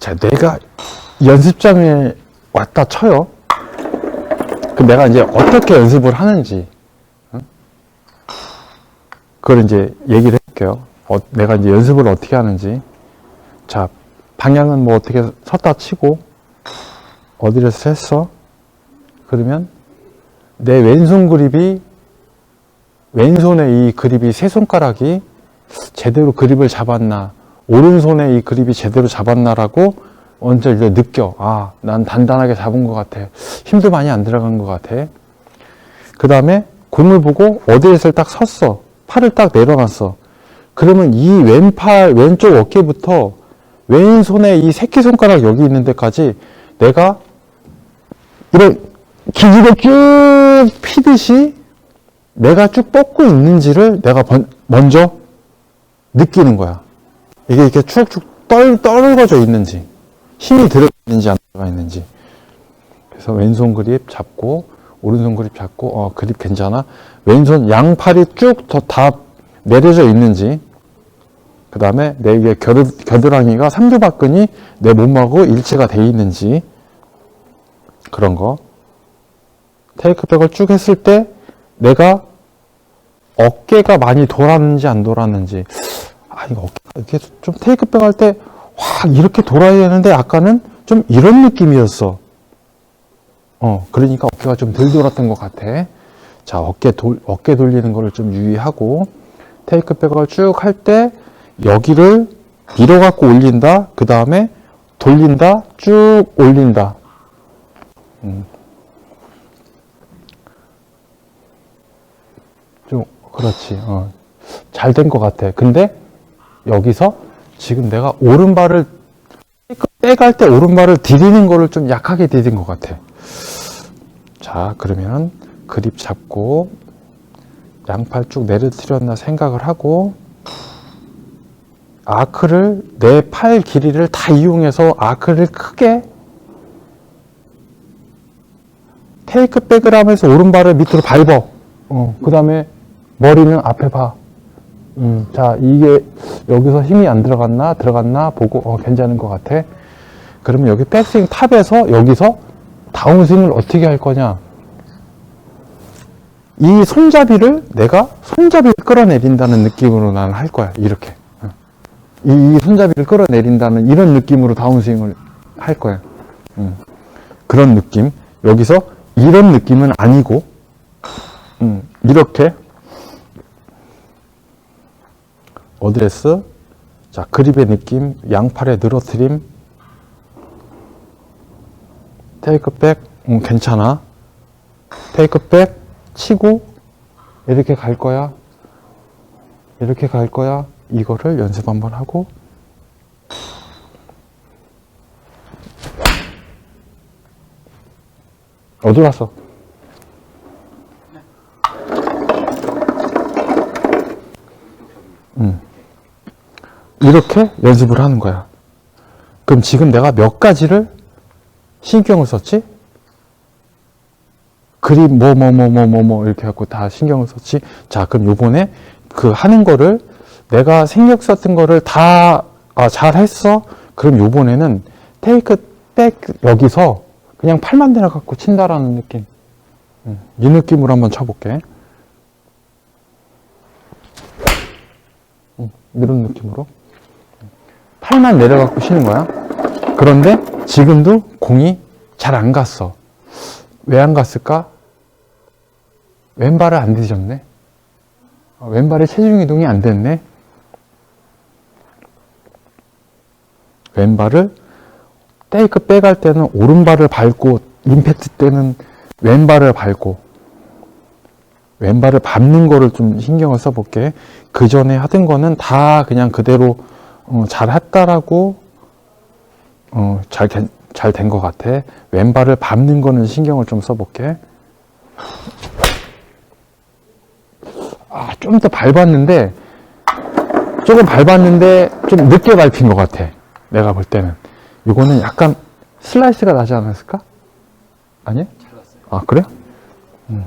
자, 내가 연습장에 왔다 쳐요. 그 내가 이제 어떻게 연습을 하는지, 응? 그걸 이제 얘기를 할게요. 어, 내가 이제 연습을 어떻게 하는지. 자, 방향은 뭐 어떻게 섰다 치고, 어디를 했어? 그러면 내 왼손 그립이, 왼손의 이 그립이 세 손가락이 제대로 그립을 잡았나, 오른손에 이 그립이 제대로 잡았나라고 먼저 이제 느껴. 아, 난 단단하게 잡은 것 같아. 힘도 많이 안 들어간 것 같아. 그 다음에 공을 보고 어디에서 딱 섰어. 팔을 딱 내려놨어. 그러면 이 왼팔, 왼쪽 어깨부터 왼손에 이 새끼손가락 여기 있는 데까지 내가 이런 기지개 쭉 피듯이 내가 쭉 뻗고 있는지를 내가 번- 먼저 느끼는 거야. 이게 이렇게 축축 떨, 떨어져 있는지, 힘이 들어있는지 안 들어가 있는지. 그래서 왼손 그립 잡고, 오른손 그립 잡고, 어, 그립 괜찮아. 왼손 양팔이 쭉 더 다 내려져 있는지, 그 다음에 내 이게 겨드, 겨드랑이가 삼두박근이 내 몸하고 일치가 돼 있는지, 그런 거. 테이크백을 쭉 했을 때 내가 어깨가 많이 돌았는지 안 돌았는지, 아, 이거 어깨가 이렇게 좀 테이크백 할 때, 확 이렇게 돌아야 되는데, 아까는 좀 이런 느낌이었어. 어, 그러니까 어깨가 좀 덜 돌았던 것 같아. 자, 어깨 돌, 어깨 돌리는 거를 좀 유의하고, 테이크백을 쭉 할 때, 여기를 밀어갖고 올린다. 그 다음에 돌린다. 쭉 올린다. 음. 좀, 그렇지. 어. 잘된 것 같아. 근데, 여기서 지금 내가 오른발을 빼갈 때 오른발을 디디는 거를 좀 약하게 디딘 것 같아. 자, 그러면 그립 잡고 양팔 쭉 내려뜨렸나 생각을 하고 아크를 내 팔 길이를 다 이용해서 아크를 크게 테이크백을 하면서 오른발을 밑으로 밟어. 어, 그 다음에 머리는 앞에 봐. 음, 자, 이게 여기서 힘이 안 들어갔나 들어갔나 보고 어, 괜찮은 것 같아. 그러면 여기 백스윙 탑에서 여기서 다운스윙을 어떻게 할 거냐? 이 손잡이를 내가 손잡이를 끌어내린다는 느낌으로 나는 할 거야. 이렇게. 어. 이, 이 손잡이를 끌어내린다는 이런 느낌으로 다운스윙을 할 거야. 음, 그런 느낌. 여기서 이런 느낌은 아니고, 음, 이렇게 어드레스, 자, 그립의 느낌, 양팔의 늘어트림, 테이크백, 음, 괜찮아. 테이크백 치고, 이렇게 갈 거야. 이렇게 갈 거야. 이거를 연습 한번 하고, 어디 갔어? 이렇게 연습을 하는 거야. 그럼 지금 내가 몇 가지를 신경을 썼지? 그림 뭐 뭐 뭐 뭐 뭐 뭐 이렇게 갖고 다 신경을 썼지. 자, 그럼 요번에 그 하는 거를 내가 생각 썼던 거를 다 아, 잘 했어. 그럼 요번에는 테이크 백 여기서 그냥 팔만 대나 갖고 친다라는 느낌. 음, 이 느낌으로 한번 쳐볼게. 음, 이런 느낌으로. 팔만 내려갖고 쉬는 거야. 그런데 지금도 공이 잘 안 갔어. 왜 안 갔을까? 왼발을 안 뒤졌네. 어, 왼발에 체중 이동이 안 됐네. 왼발을 테이크 빼갈 때는 오른발을 밟고 임팩트 때는 왼발을 밟고 왼발을 밟는 거를 좀 신경을 써볼게. 그 전에 하던 거는 다 그냥 그대로 어, 잘 했다라고 어, 잘된 것 같아. 왼발을 밟는 거는 신경을 좀 써볼게. 아, 좀 더 밟았는데, 조금 밟았는데, 좀 늦게 밟힌 것 같아. 내가 볼 때는. 이거는 약간 슬라이스가 나지 않았을까? 아니? 아, 그래? 음.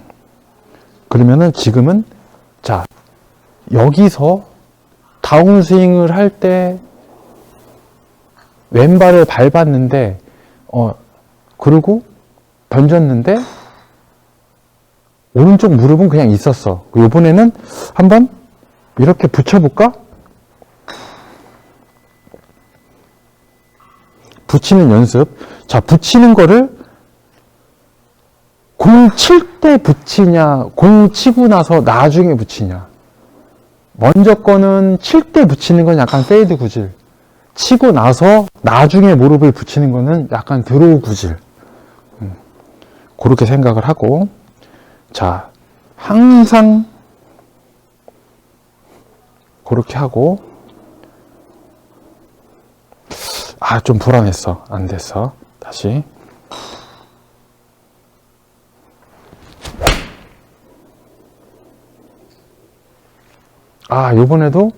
그러면은 지금은, 자, 여기서 다운스윙을 할 때 왼발을 밟았는데, 어, 그러고 던졌는데, 오른쪽 무릎은 그냥 있었어. 이번에는 한번 이렇게 붙여볼까? 붙이는 연습. 자, 붙이는 거를 공 칠 때 붙이냐, 공 치고 나서 나중에 붙이냐. 먼저 거는 칠 때 붙이는 건 약간 페이드 구질. 치고 나서 나중에 무릎을 붙이는 거는 약간 드로우 구질. 음, 그렇게 생각을 하고, 자, 항상 그렇게 하고, 아, 좀 불안했어. 안 됐어. 다시. 아, 요번에도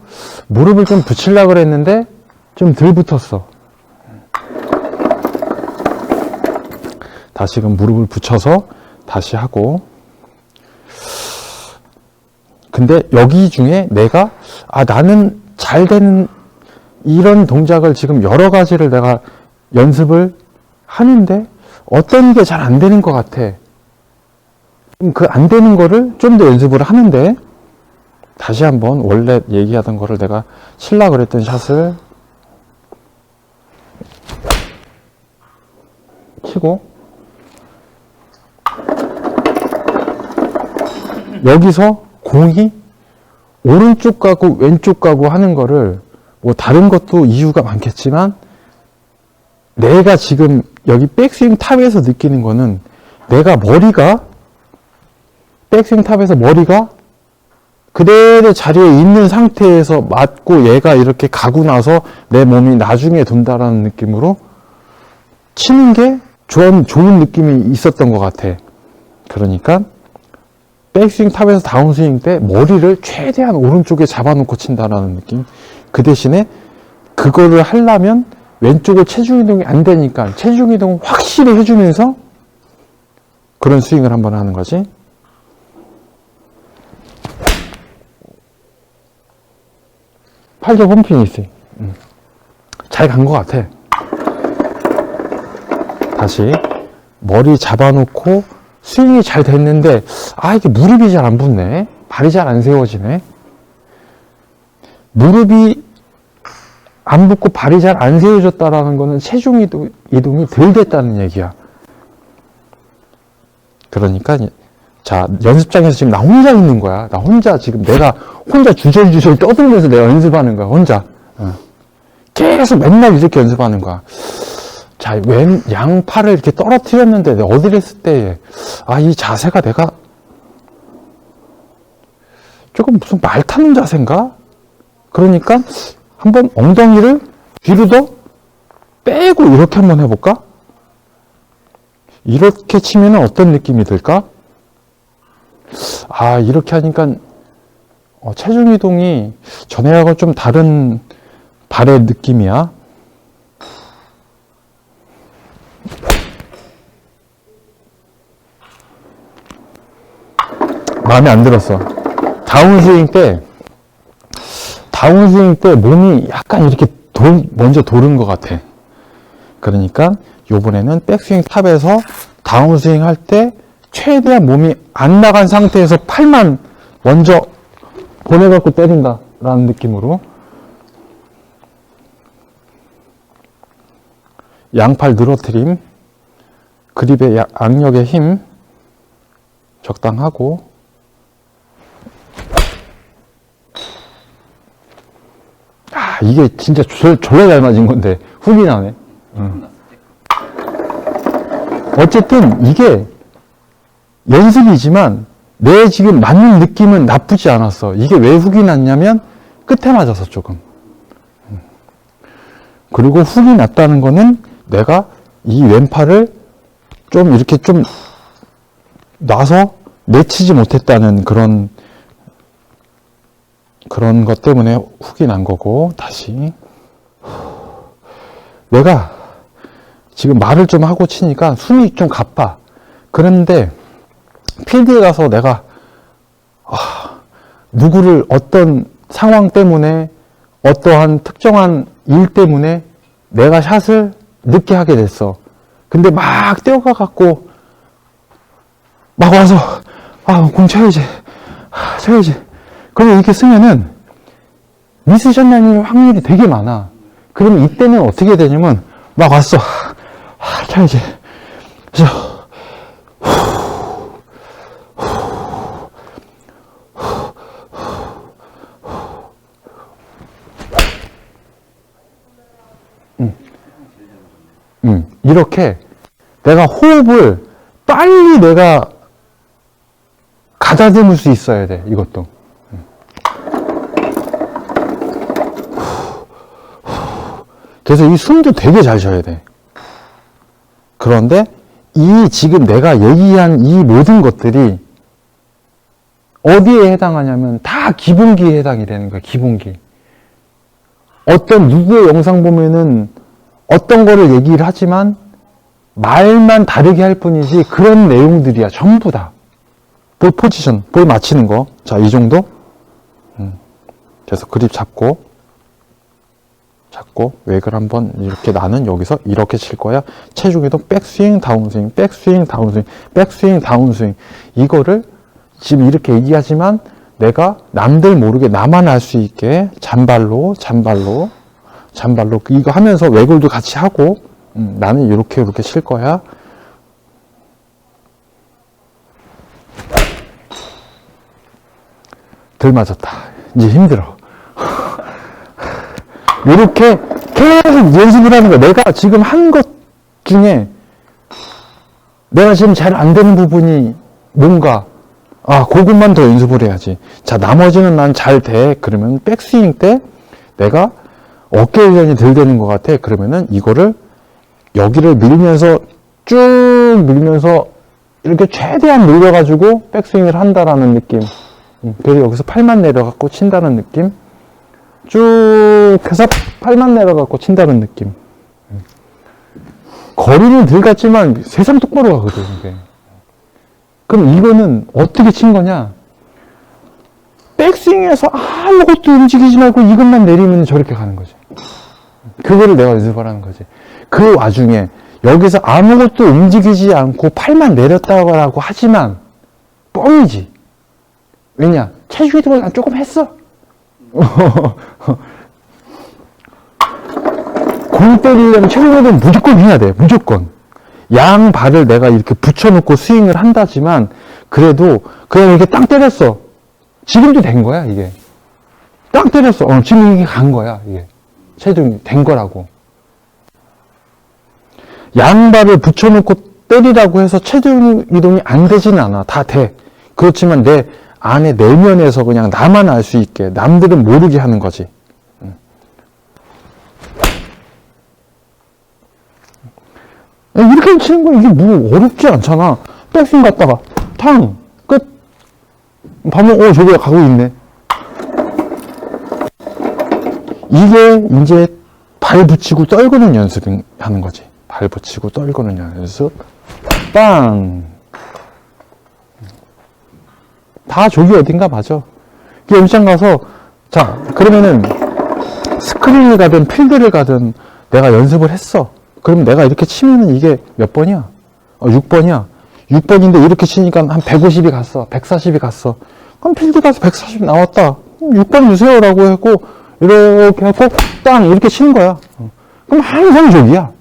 무릎을 좀 붙이려고 그랬는데 좀 덜 붙었어. 다시금 무릎을 붙여서 다시 하고. 근데 여기 중에 내가, 아, 나는 잘 되는 이런 동작을 지금 여러 가지를 내가 연습을 하는데 어떤 게 잘 안 되는 것 같아. 그 안 되는 거를 좀 더 연습을 하는데 다시 한번 원래 얘기하던 거를 내가 칠라 그랬던 샷을 치고 여기서 공이 오른쪽 가고 왼쪽 가고 하는 거를 뭐 다른 것도 이유가 많겠지만 내가 지금 여기 백스윙 탑에서 느끼는 거는 내가 머리가 백스윙 탑에서 머리가 그대로 자리에 있는 상태에서 맞고 얘가 이렇게 가고 나서 내 몸이 나중에 돈다라는 느낌으로 치는 게 좋은, 좋은 느낌이 있었던 것 같아. 그러니까 백스윙 탑에서 다운스윙 때 머리를 최대한 오른쪽에 잡아놓고 친다라는 느낌. 그 대신에 그거를 하려면 왼쪽을 체중 이동이 안 되니까 체중 이동을 확실히 해주면서 그런 스윙을 한번 하는 거지. 팔자 홈피니스. 잘간 것 같아. 다시 머리 잡아놓고 스윙이 잘 됐는데 아 이게 무릎이 잘 안 붙네. 발이 잘 안 세워지네. 무릎이 안 붙고 발이 잘 안 세워졌다라는 거는 체중 이동- 이동이 덜 됐다는 얘기야. 그러니까 자 연습장에서 지금 나 혼자 있는 거야. 나 혼자 지금 내가 혼자 주절주절 떠들면서 내가 연습하는 거야. 혼자. 어. 계속 맨날 이렇게 연습하는 거야. 자, 왼 양팔을 이렇게 떨어뜨렸는데 어디를 했을 때, 아, 이 자세가 내가 조금 무슨 말 타는 자세인가? 그러니까 한번 엉덩이를 뒤로 더 빼고 이렇게 한번 해볼까? 이렇게 치면 어떤 느낌이 들까? 아, 이렇게 하니까 어, 체중 이동이 전에하고 좀 다른 발의 느낌이야. 마음에 안 들었어. 다운스윙 때, 다운스윙 때 몸이 약간 이렇게 돌, 먼저 도는 것 같아. 그러니까 요번에는 백스윙 탑에서 다운스윙 할 때 최대한 몸이 안 나간 상태에서 팔만 먼저 보내갖고 때린다라는 느낌으로 양팔 늘어트림, 그립의 야- 악력의 힘 적당하고 아 이게 진짜 졸, 졸라 잘 맞은 건데 훅이 나네. 응. 어쨌든 이게 연습이지만 내 지금 맞는 느낌은 나쁘지 않았어. 이게 왜 훅이 났냐면 끝에 맞아서 조금. 음. 그리고 훅이 났다는 거는 내가 이 왼팔을 좀 이렇게 좀 놔서 내치지 못했다는 그런 그런 것 때문에 훅이 난 거고 다시 내가 지금 말을 좀 하고 치니까 숨이 좀 가빠. 그런데 필드에 가서 내가 아, 누구를 어떤 상황 때문에 어떠한 특정한 일 때문에 내가 샷을 늦게 하게 됐어. 근데 막 뛰어가 갖고 막 와서 아, 공 쳐야지. 아, 쳐야지. 그러면 이렇게 쓰면은 미스샷 날릴 확률이 되게 많아. 그러면 이때는 어떻게 되냐면 막 왔어. 아, 쳐야지. 그래서 음, 이렇게 내가 호흡을 빨리 내가 가다듬을 수 있어야 돼, 이것도. 음. 그래서 이 숨도 되게 잘 쉬어야 돼. 그런데 이 지금 내가 얘기한 이 모든 것들이 어디에 해당하냐면 다 기본기에 해당이 되는 거야, 기본기. 어떤 누구의 영상 보면은 어떤 거를 얘기를 하지만 말만 다르게 할 뿐이지 그런 내용들이야 전부 다. 볼 포지션, 볼 맞히는 거. 자, 이 정도. 음. 그래서 그립 잡고 잡고 웩을 한번 이렇게 나는 여기서 이렇게 칠 거야. 체중에도 백스윙, 다운스윙, 백스윙, 다운스윙, 백스윙, 다운스윙. 이거를 지금 이렇게 얘기하지만 내가 남들 모르게 나만 알 수 있게 잔발로, 잔발로, 잔발로 이거 하면서 외골도 같이 하고 음, 나는 이렇게 이렇게 칠 거야. 덜 맞았다. 이제 힘들어. 이렇게 계속 연습을 하는 거야. 내가 지금 한 것 중에 내가 지금 잘 안 되는 부분이 뭔가 아 그것만 더 연습을 해야지. 자 나머지는 난 잘 돼. 그러면 백스윙 때 내가 어깨 훈련이 덜 되는 것 같아. 그러면은 이거를 여기를 밀면서 쭉 밀면서 이렇게 최대한 밀려가지고 백스윙을 한다라는 느낌. 음, 그래서 여기서 팔만 내려갖고 친다는 느낌. 쭉 해서 팔만 내려갖고 친다는 느낌. 음. 거리는 덜 갔지만 세상 똑바로 가거든, 이게. 그럼 이거는 어떻게 친 거냐? 백스윙에서 아무것도 움직이지 말고 이것만 내리면 저렇게 가는 거지. 그거를 내가 연습하라는 거지. 그 와중에 여기서 아무것도 움직이지 않고 팔만 내렸다고 하지만 뻥이지. 왜냐? 체중 이동을 난 조금 했어. 공 때리려면 체중 이동 무조건 해야 돼. 무조건. 양 발을 내가 이렇게 붙여놓고 스윙을 한다지만 그래도 그냥 이렇게 땅 때렸어. 지금도 된 거야, 이게. 땅 때렸어. 어, 지금 이게 간 거야, 이게. 체중이 된 거라고. 양발을 붙여놓고 때리라고 해서 체중 이동이 안 되지는 않아. 다 돼. 그렇지만 내 안에 내면에서 그냥 나만 알 수 있게, 남들은 모르게 하는 거지. 음. 이렇게 치는 거 이게 뭐 어렵지 않잖아. 백스윙 갔다가 탕 끝. 반면 어 저기가 가고 있네. 이게 이제 발 붙이고 떨구는 연습을 하는 거지. 발 붙이고 떨구는 연습. 빵. 다 저기 어딘가 맞아. 그 연습장 가서 자 그러면은 스크린을 가든 필드를 가든 내가 연습을 했어. 그럼 내가 이렇게 치면은 이게 몇 번이야? 어, 6번이야. 6번인데 이렇게 치니까 한 150이 갔어. 140이 갔어. 그럼 필드 가서 140 나왔다. 6번 주세요라고 했고 이렇게 하고 땅 이렇게 치는 거야. 어. 그럼 항상 저기야.